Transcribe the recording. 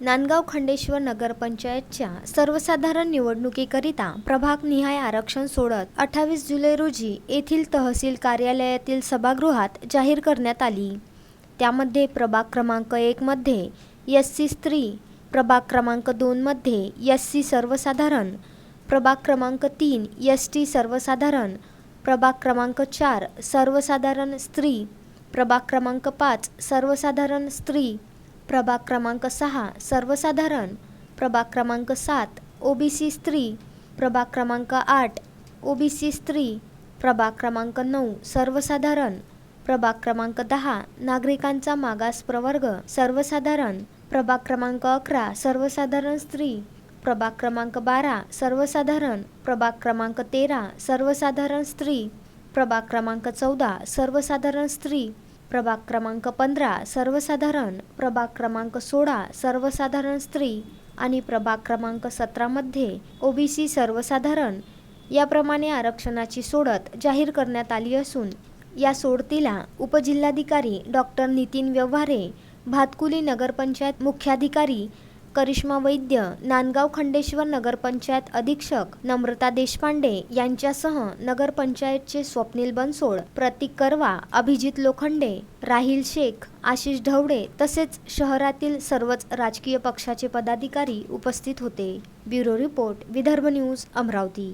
नांदगाव खंडेश्वर नगरपंचायतच्या सर्वसाधारण निवडणुकीकरिता प्रभाग निहाय आरक्षण सोडत अठ्ठावीस जुलै रोजी येथील तहसील कार्यालयातील सभागृहात जाहीर करण्यात आली. त्यामध्ये प्रभाग क्रमांक एकमध्ये एस सी स्त्री प्रभाग क्रमांक दोनमध्ये एस सी सर्वसाधारण प्रभाग क्रमांक तीन एस टी सर्वसाधारण प्रभाग क्रमांक चार सर्वसाधारण स्त्री प्रभाग क्रमांक पाच सर्वसाधारण स्त्री प्रभाग क्रमांक सहा सर्वसाधारण. प्रभाग क्रमांक सात ओबीसी स्त्री. प्रभाग क्रमांक आठ ओबीसी स्त्री. प्रभाग क्रमांक नऊ सर्वसाधारण. प्रभाग क्रमांक दहा नागरिकांचा मागास प्रवर्ग सर्वसाधारण. प्रभाग क्रमांक अकरा सर्वसाधारण स्त्री. प्रभाग क्रमांक बारा सर्वसाधारण. प्रभाग क्रमांक तेरा सर्वसाधारण स्त्री. प्रभाग क्रमांक चौदा सर्वसाधारण स्त्री. प्रभाग क्रमांक पंधरा सर्वसाधारण. प्रभाग क्रमांक सोळा सर्वसाधारण स्त्री. आणि प्रभाग क्रमांक सतरामध्ये ओबीसी सर्वसाधारण. याप्रमाणे आरक्षणाची सोडत जाहीर करण्यात आली असून या सोडतीला उपजिल्हाधिकारी डॉक्टर नितीन व्यवहारे भातकुली नगरपंचायत मुख्याधिकारी करिश्मा वैद्य नांदगाव खंडेश्वर नगरपंचायत अधीक्षक नम्रता देशपांडे यांच्यासह नगरपंचायतचे स्वप्नील बनसोड प्रतीक करवा अभिजित लोखंडे राहिल शेख आशिष ढवडे तसेच शहरातील सर्वच राजकीय पक्षाचे पदाधिकारी उपस्थित होते. Bureau report Vidarbha news Amravati.